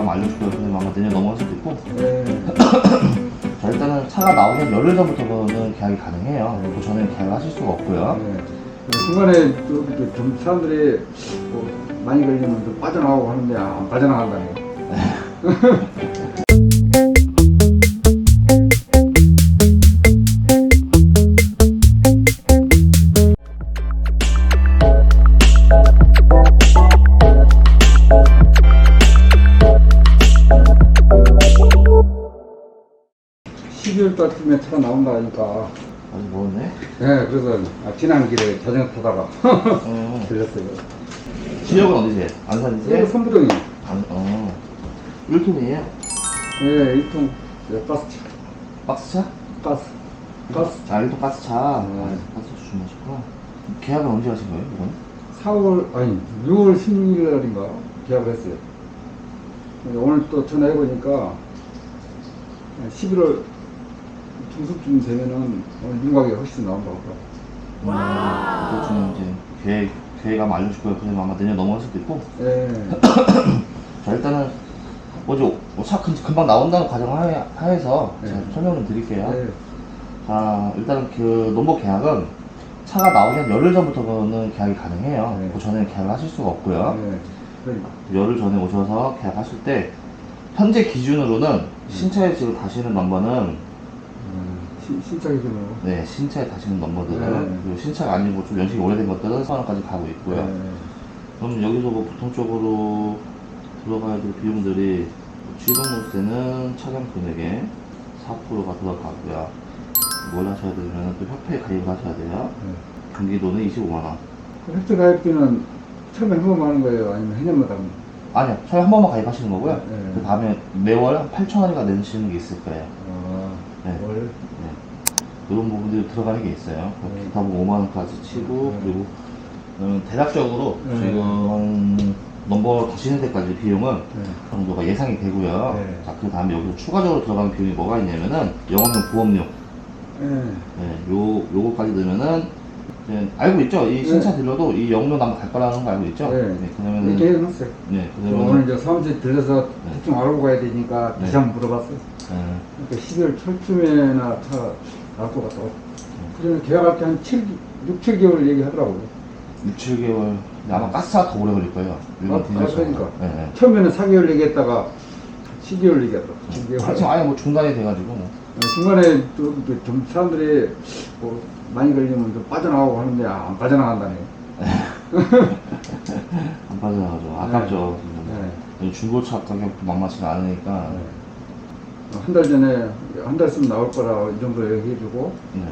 한번 알려줄 거예요. 근데 아마 내년 넘어갈 수도 있고. 네. 자, 일단은 차가 나오기 한 열흘 전부터는 계약이 가능해요. 그 전에는 계약을 하실 수가 없고요. 네. 중간에 또 이렇게 좀 사람들이 뭐 많이 걸리면 좀 빠져나가고 하는데 아, 안 빠져나간다네. (12월) 달쯤에 차가 나온다 하니까 아직 멀었네. 네 그래서 아, 지난 길에 자전거 타다가 어. 들렸어요 지역은 어디세요? 안산이세요? 이거 선부동이 안, 어. 1톤이에요? 예, 일통 예, 가스차 박스차? 가스 가스 아, 1톤 가스차. 아, 네. 가스 주문하셨구나. 계약은 언제 하신 거예요, 이건? 4월 아니 6월 16일 날인가 계약을 했어요. 오늘 또 전화해 보니까 11월 중순쯤 되면은 민가게 훨씬 나온다고 하더라고. 음, 좀 이제 계획, 계획 한번 알려줄 거예요. 그래서 아마 내년 넘어갈 수도 있고. 예. 자, 일단은 어제 차 금- 금방 나온다는 과정 하에, 하에서 네. 제가 좀 설명 좀 드릴게요. 예. 자, 일단은 그 넘버 계약은 차가 나오기 한 열흘 전부터는 계약이 가능해요. 네. 그 전에는 계약을 하실 수가 없고요. 예. 그러니까. 열흘 전에 오셔서 계약하실 때 현재 기준으로는 신차에 지금 다시는 넘버는 음, 신- 신차 기준으로. 네 신차에 다시는 넘버들은 네. 그리고 신차가 아니고 좀 연식이 오래된 것들은 4만 원까지 가고 있고요. 예. 그럼 여기서 뭐 보통적으로 들어가야 될 비용들이 취등록세는 차량 금액의 4%가 들어가고요. 뭘 하셔야 되냐면 또 협회에 가입을 하셔야 돼요. 예. 등기도는 25만 원. 그 획득 가입비는 처음에 한 번만 하는 거예요? 아니면 해년마다 하는 아니요, 처음에 한 번만 가입하시는 거고요. 네. 그 다음에 매월 한 8천 원인가 내시는 게 있을 거예요. 아, 네. 월? 네. 이런 부분들이 들어가는 게 있어요. 네. 기타 뭐 5만 원까지 치고 네. 그리고 음, 대략적으로 네. 지금 넘버 다시는 데까지 비용은 네. 그 정도가 예상이 되고요. 네. 자, 그 다음에 여기서 추가적으로 들어가는 비용이 뭐가 있냐면은 영업용 보험료. 예. 네, 요, 요거까지 넣으면은 이제 알고 있죠? 이 신차 딜러도 이 영업료 남갈 거라는 거 알고 있죠? 네. 그러면은 이렇게 해놨어요. 네, 오늘 그러면은 이제 사무실 들려서 네. 대충 알고 가야 되니까 다시 네. 한번 물어봤어요. 네, 그러니까 12월 초쯤에나 차 나올 것 같다고. 그전에 계약할 때 한 7, 6, 7개월 얘기하더라고요. 6, 7개월 아마 가스가 더 오래 걸릴 거예요. 일반 아, 차가. 그러니까. 네, 네. 처음에는 4개월 얘기했다가 12개월 얘기하더라고. 지금 아예 뭐 중단이 돼가지고 뭐. 중간에 또 이렇게 좀 사람들이 뭐 많이 걸리면 좀 빠져나가고 하는데 아, 안 빠져나간다네. 안 빠져나가죠. 아깝죠. 네. 중고차 가격도 만만치가 않으니까. 한 달 전에 한달 있으면 나올 거라 이 정도 얘기해주고 네.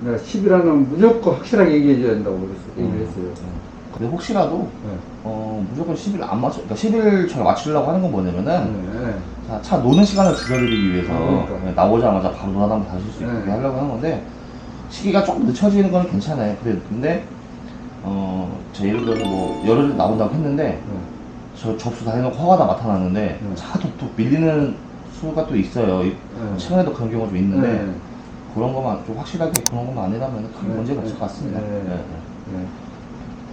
내가 10일하면 무조건 확실하게 얘기해줘야 된다고 그랬어, 얘기를 음, 했어요. 음. 근데 혹시라도 네. 어, 무조건 10일 안 맞춰, 그러니까 10일 잘 맞추려고 하는 건 뭐냐면은 네. 자, 차 노는 시간을 줄여드리기 위해서 그러니까. 네, 나오자마자 바로 놀아다면 다실 수 있게 네. 하려고 하는 건데 시기가 조금 늦춰지는 건 괜찮아요. 그래, 근데 어, 자, 예를 들어서 뭐 열흘 나온다고 했는데 네. 저 접수 다 해놓고 허가 다 나타났는데 네. 차가 또, 또 밀리는 수가 또 있어요. 이- 네. 최근에도 그런 경우가 좀 있는데 네. 그런 것만 좀 확실하게 그런 것만 아니라면 큰 네. 문제가 네. 없을 것 같습니다. 네. 네, 네.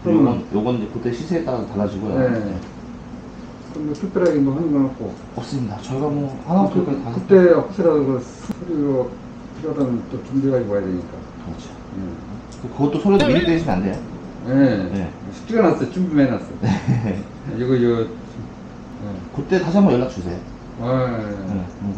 네. 요건 요건 이제 그때 시세에 따라서 달라지고요. 네. 네. 뭐 특별하게 뭐 하는 건 없고. 없습니다. 저희가 뭐 하나부터 다 그, 그때 혹시라도 그 서류 필요하다면 또 준비해가지고 와야 되니까. 그렇죠. 네. 그것도 소리도 미리 떼시면 안 돼요. 네. 네. 찍어놨어, 준비해놨어. 이거, 이거. 네. 그때 다시 한번 연락 주세요. 아, 네. 그렇죠. 네.